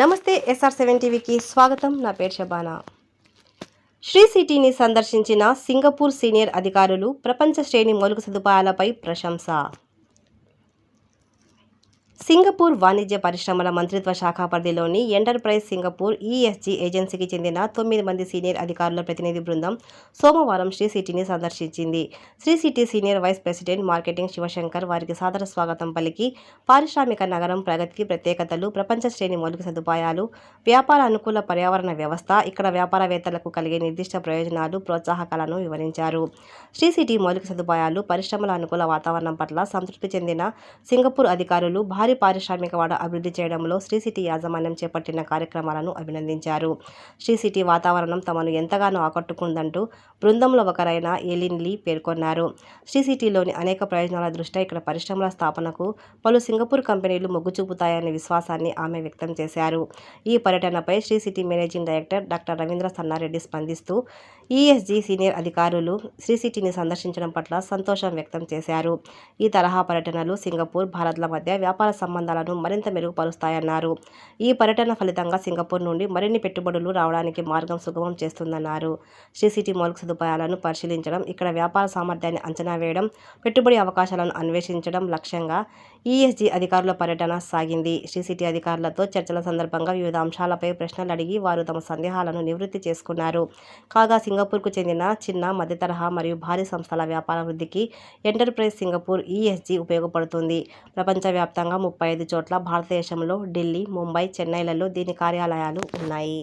నమస్తే SR seven టీవీకి స్వాగతం. నా పేరు షబానా. శ్రీ సిటీని సందర్శించిన సింగపూర్ సీనియర్ అధికారులు ప్రపంచ శ్రేణి మౌలిక సదుపాయాలపై ప్రశంస. సింగపూర్ వాణిజ్య పరిశ్రమల మంత్రిత్వ శాఖ పరిధిలోని ఎంటర్ప్రైజ్ సింగపూర్ ఈఎస్జీ ఏజెన్సీకి చెందిన తొమ్మిది మంది సీనియర్ అధికారుల ప్రతినిధి బృందం సోమవారం శ్రీ సిటీని సందర్శించింది. Sri City senior vice president marketing Shivashankar వారికి సాదర స్వాగతం పలికి పారిశ్రామిక నగరం ప్రగతికి ప్రత్యేకతలు ప్రపంచ శ్రేణి మౌలిక సదుపాయాలు వ్యాపార అనుకూల పర్యావరణ వ్యవస్థ ఇక్కడ వ్యాపారవేత్తలకు కలిగే నిర్దిష్ట ప్రయోజనాలు ప్రోత్సాహకాలను వివరించారు. శ్రీ సిటీ మౌలిక సదుపాయాలు పరిశ్రమల అనుకూల వాతావరణం పట్ల సంతృప్తి చెందిన సింగపూర్ అధికారులు భారీ పారిశ్రామిక వాడ అభివృద్ధి చేయడంలో శ్రీ సిటీ యాజమాన్యం చేపట్టిన కార్యక్రమాలను అభినందించారు. శ్రీ సిటీ వాతావరణం తమను ఎంతగానో ఆకట్టుకుందంటూ బృందంలో ఒకరైన ఏలిన్ లీ పేర్కొన్నారు. శ్రీ సిటీలోని అనేక ప్రయోజనాల దృష్ట్యా ఇక్కడ పరిశ్రమల స్థాపనకు పలు సింగపూర్ కంపెనీలు మొగ్గు చూపుతాయనే విశ్వాసాన్ని ఆమె వ్యక్తం చేశారు. ఈ పర్యటనపై Sri City managing director doctor Ravindra Sannareddy స్పందిస్తూ ఈఎస్జీ సీనియర్ అధికారులు శ్రీ సిటీని సందర్శించడం పట్ల సంతోషం వ్యక్తం చేశారు. ఈ తరహా పర్యటనలు సింగపూర్ భారత్ల మధ్య వ్యాపార సంబంధాలను మరింత మెరుగుపరుస్తాయన్నారు. ఈ పర్యటన ఫలితంగా సింగపూర్ నుండి మరిన్ని పెట్టుబడులు రావడానికి మార్గం సుగమం చేస్తుందన్నారు. శ్రీ సిటీ మౌలిక సదుపాయాలను పరిశీలించడం ఇక్కడ వ్యాపార సామర్థ్యాన్ని అంచనా వేయడం పెట్టుబడి అవకాశాలను అన్వేషించడం లక్ష్యంగా ఈఎస్జీ అధికారుల పర్యటన సాగింది. శ్రీ సిటీ అధికారులతో చర్చల సందర్భంగా వివిధ అంశాలపై ప్రశ్నలు అడిగి వారు తమ సందేహాలను నివృత్తి చేసుకున్నారు. కాగా సింగపూర్కు చెందిన చిన్న మధ్య తరహా మరియు భారీ సంస్థల వ్యాపార వృద్ధికి ఎంటర్ప్రైజ్ సింగపూర్ ఈఎస్జీ ఉపయోగపడుతుంది. ప్రపంచవ్యాప్తంగా ముప్పై ఐదు చోట్ల భారతదేశంలో ఢిల్లీ ముంబై చెన్నైలలో దీని కార్యాలయాలు ఉన్నాయి.